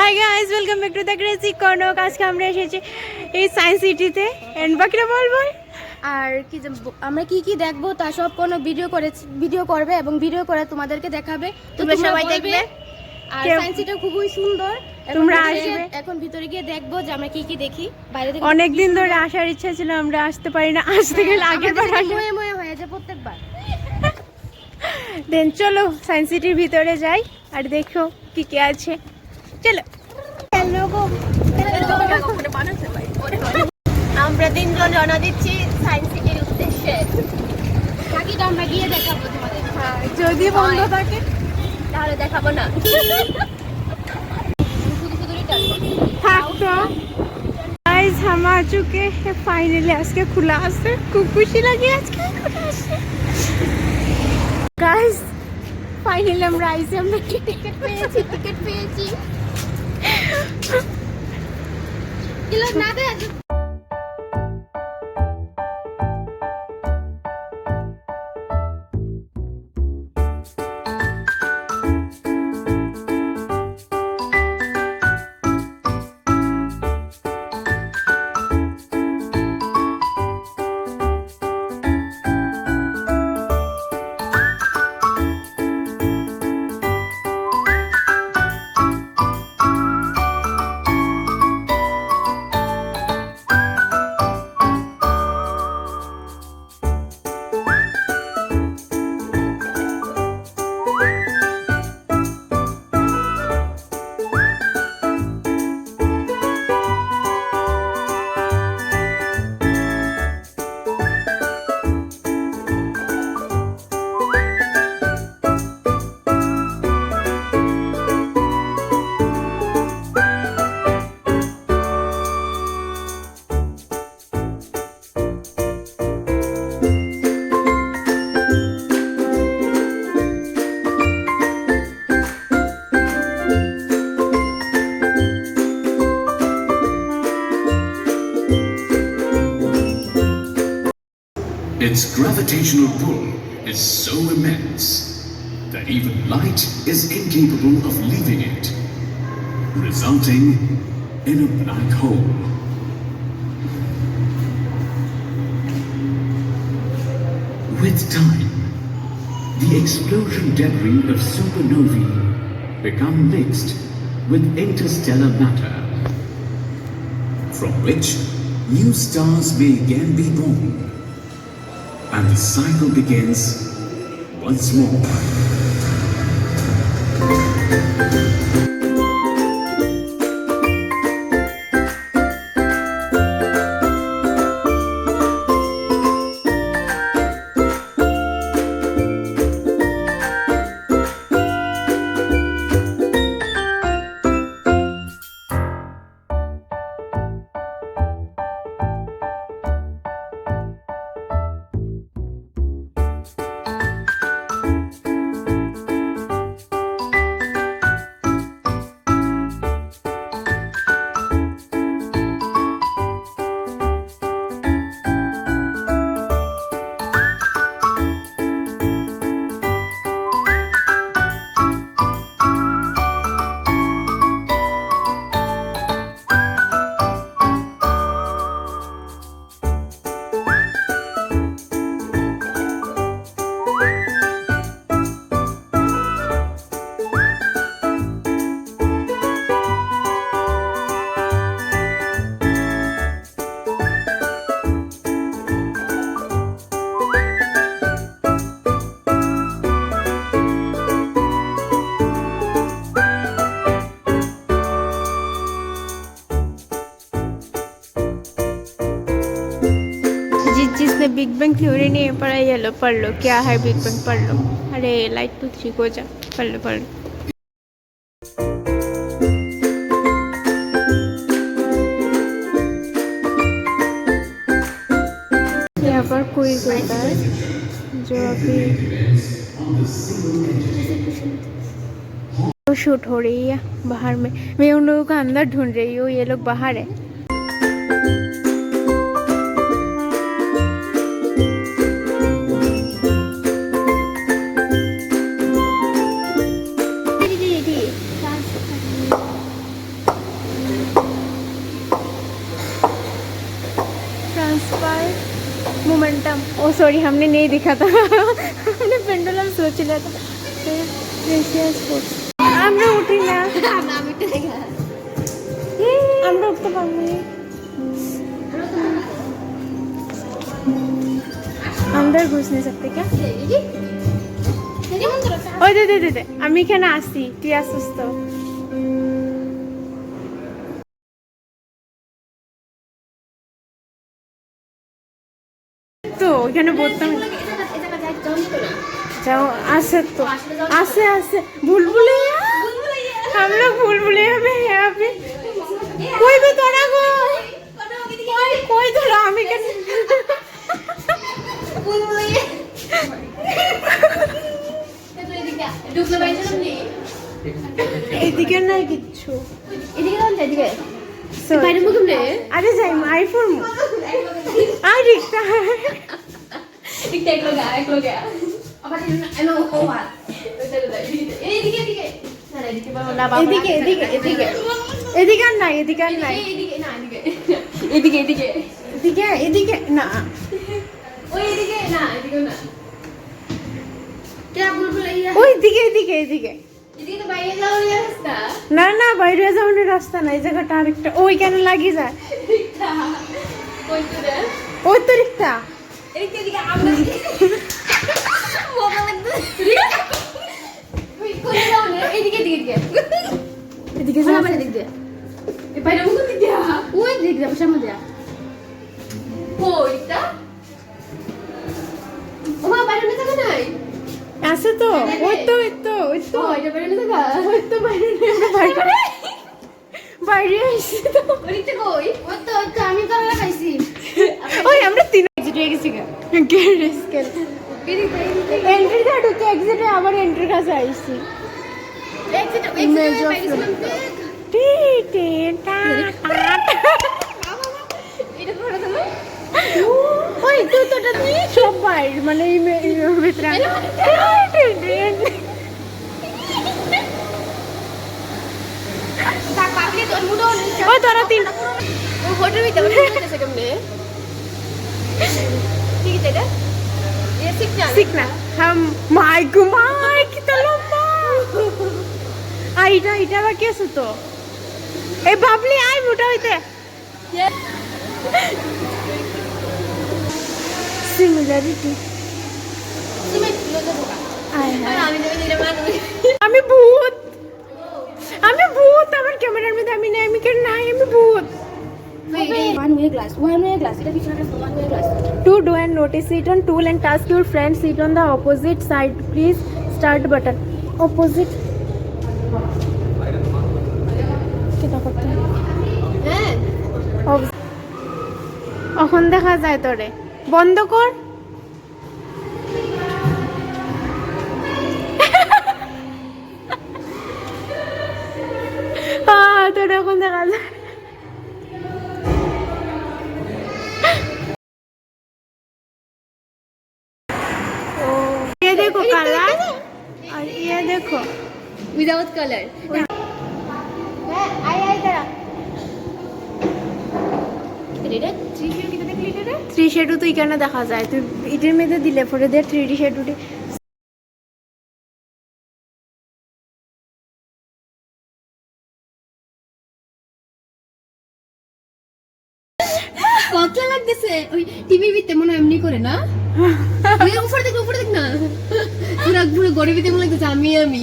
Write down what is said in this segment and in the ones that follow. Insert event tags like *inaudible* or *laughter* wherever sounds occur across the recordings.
Hi guys welcome back to the crazy কর্নক আজকে আমরা এসেছি এই সায়েন্স সিটিতে এন্ড বাকিরা বলব আর কি যে আমরা কি কি দেখব তা সব কোনো ভিডিও করে ভিডিও করবে এবং ভিডিও করে তোমাদেরকে দেখাবে। তোমরা সবাই দেখবে। আর সায়েন্স সিটি খুবই সুন্দর। তোমরা আসবে। এখন ভিতরে গিয়ে দেখব যে আমরা কি কি দেখি। বাইরে থেকে অনেক দিন ধরে আসার ইচ্ছা ছিল আমরা আসতে পারি না। আসতে গেলে বার আমাদের ময়ে ময়ে হয়ে যায় প্রত্যেকবার। দেন চলো সায়েন্স সিটির ভিতরে যাই। আর দেখো কি কি আছে চলো হ্যালো গো আমরা তিনজন রওনা দিচ্ছি সায়েন্স সিটির উদ্দেশ্যে বাকিটা আমরা গিয়ে দেখাবো তোমাদের যদি বন্ধ থাকে তাহলে দেখাবো না শুধু শুধু রিটার্ন থাকতো गाइस हम आ चुके हैं फाइनली আজকে খোলা আছে খুব খুশি লাগে আজকে খোলা আছে গাইস ফাইনালি আমরা আইসি আমরা টিকিট পেয়েছি টিকিট পেয়েছি। Its gravitational pull is so immense that even light is incapable of leaving it, resulting in a black hole. With time, the explosion debris of supernovae become mixed with interstellar matter, from which new stars may again be born and the cycle begins once more. Big bang theory नहीं पढ़ा ये लो पढ़ लो क्या है big bang पढ़ लो अरे light तो ठीक हो जा पढ़ लो पढ़ लो यहाँ पर कोई होता है जो अभी शूट हो रही है बाहर में मैं उन लोगों का अंदर ढूंढ रही हूँ ये लोग बाहर है ओ सॉरी हमने नहीं देखा था हमने *laughs* पेंडुलम सोच लिया था एशिया स्पोर्ट्स আমরা উঠি না আমি একটু দেখা আমরা উঠতে পারবো না अंदर घुस नहीं सकते क्या কেমন তোরা ওই দে দে দে দে আমি এখানে আসি তুই আসিস তো ওইখানে বলতাম যাও আসে তো আসে আসে বুলবুলে हम लोग बुलबुले में है अभी कोई भी तोड़ा गो कोई कोई तोड़ा আমি কেন ঢুকলে বাইরে নি এদিকে নাই কিচ্ছু এদিকে দাও এদিকে So- বাইরে মুখ নে আরে যাই my phone I Rikta Dikta এক লোক এক লোক আবার এনো ও এইদিকে এদিকে না না এদিকে এদিকে এদিকে আর নাই এদিকে আর নাই এদিকে এদিকে এদিকে এদিকে না ওই এদিকে না এদিকে না ওই দিকে এদিকে না না বাইরে যাওয়ার রাস্তা নাই জায়গাটা আরেকটা ওইখানে লাগিয়ে যায় ওই তো রিক্তা এদিকে এদিকে বাইরে মুখ দিকে ওই দিকে যাও সামনে দিয়া কইটা ওমা বাইরে না থাকা নাই? আছে তো ওই তো ওই তো ওই তো। তো বাইরে না থাকা? ওই তো বাইরে নেই, বাইরে বাইরে আসছি তো। ওই তো ওই তো আমি তো লাগাইছি ওই আমরা তিন গেছি ঢুকে এক্সিটে আবার এন্ট্রি কাছে আইছি এক্সিট Image of টি টি টা টা টা। এটা করে দাও ওই তুই তো এটা দিয়ে সব বাইর মানে ভিতরে তোরা তিন হোটেল ভিতরে বসে কেমনে ঠিক আছে এটা? এ শিখ না শিখ না হাম মাই গো মাই কি তো লম্বা। আই এটা এটা আবার কি আছে তো? এই বাবলি আই মোটা হইতে। সিমিলারিটি আয় আমি ভূত। আমি ভূত আমার ক্যামেরার মধ্যে আমি নাই আমি কেন নাই? আমি ভূত। To do and notice, sit on tool and task your friend sit on the opposite side. Please start button. Opposite. হ্যাঁ এখন দেখা যায় তোরে বন্ধ কর তোরে এখন দেখা যায় উইদাউট কালার হ্যাঁ আই আই দাঁড়া থ্রি শেডু তো এখানে দেখা যায়। তুই মধ্যে দিলে পরে দে থ্রি ডি শেডুটি কত লাগতেছে? ওই টিভির ভিতরে মনে হয় এমনি করে না? *laughs* উপরে দেখ উপরে দেখ না। পুরো পুরো গরিবি তেমন লাগতেছে আমি আমি।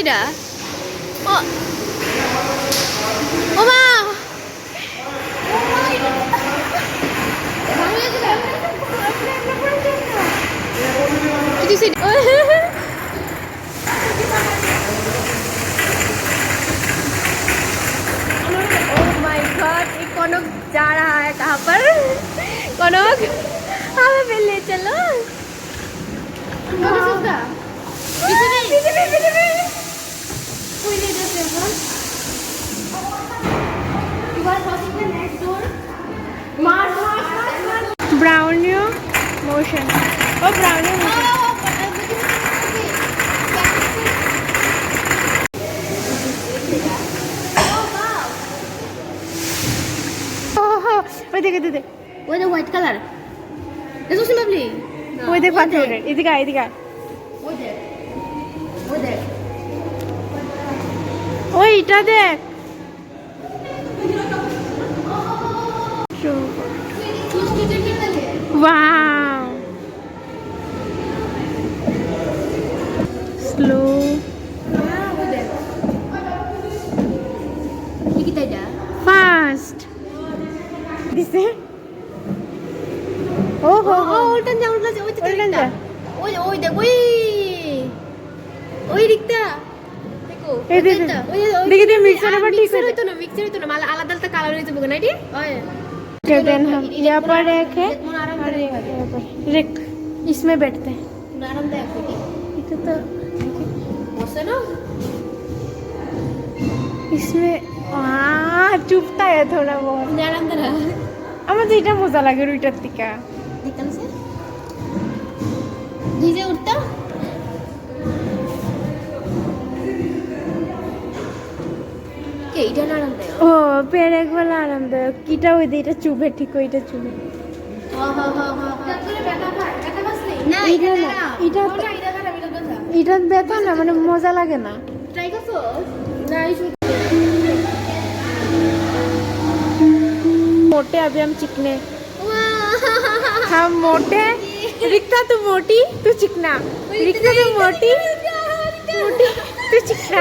ওমা এটা কি সেটা ও ওমা কিছু সেটা ও মাই গড कनक जा रहा है कहाँ पर कनक हमें भी ले चलो খুলে গেছে এখন ব্রাউনিও মোশন ও ব্রাউনিও মোশন ওই দেখে দিতে ওই দেখ হোয়াইট কালার এসো সিম্পলি ওই দেখ পাথরের এদিকে এদিকে ওইটা দেখ Wow. Slow. Fast. oh, oh, Oh, oh, oh, ultan ja, ultan ja, ultan ja. Oi, oi, oh, oi. Oi, dikta. যা। ওই ওই দেখ ওই ওই দিকটা দেখো এই ওই দে, দে। দিকটা, ওই যে- ওই দেখি দে, দিকটা, mixer আর আবার ঠিক mixer হয়ে হইতো না মিক্সার হইতো না মাল আলাদা আলাদা কালার হইতো বগে না এটি ওই देन हम यहाँ पर एक है मन आराम और करे एक यहाँ पर रिक इसमें बैठते हैं আরামদায়ক এটি इधर तो বসে না इसमें हाँ चुपता है थोड़ा बहुत আরামদায়ক আমার তো এটা মজা লাগে ওইটার থেকে দেখতাম সে নিজে উঠতা ও পেরেক বেলা আরামদায়ক কিটা ওই দিয়ে এটা চুবে ঠিক ওইটা চুবে না এটা এটা না, না এটা এটা তো- এটা খারাপ এটা কথা এটা বেতন না মানে মজা লাগে না ট্রাই করছো না এই শুধু मोटे अभी हम चिकने हम मोटे रिक्ता तू मोटी तू चिकना रिक्ता तू मोटी मोटी तू चिकना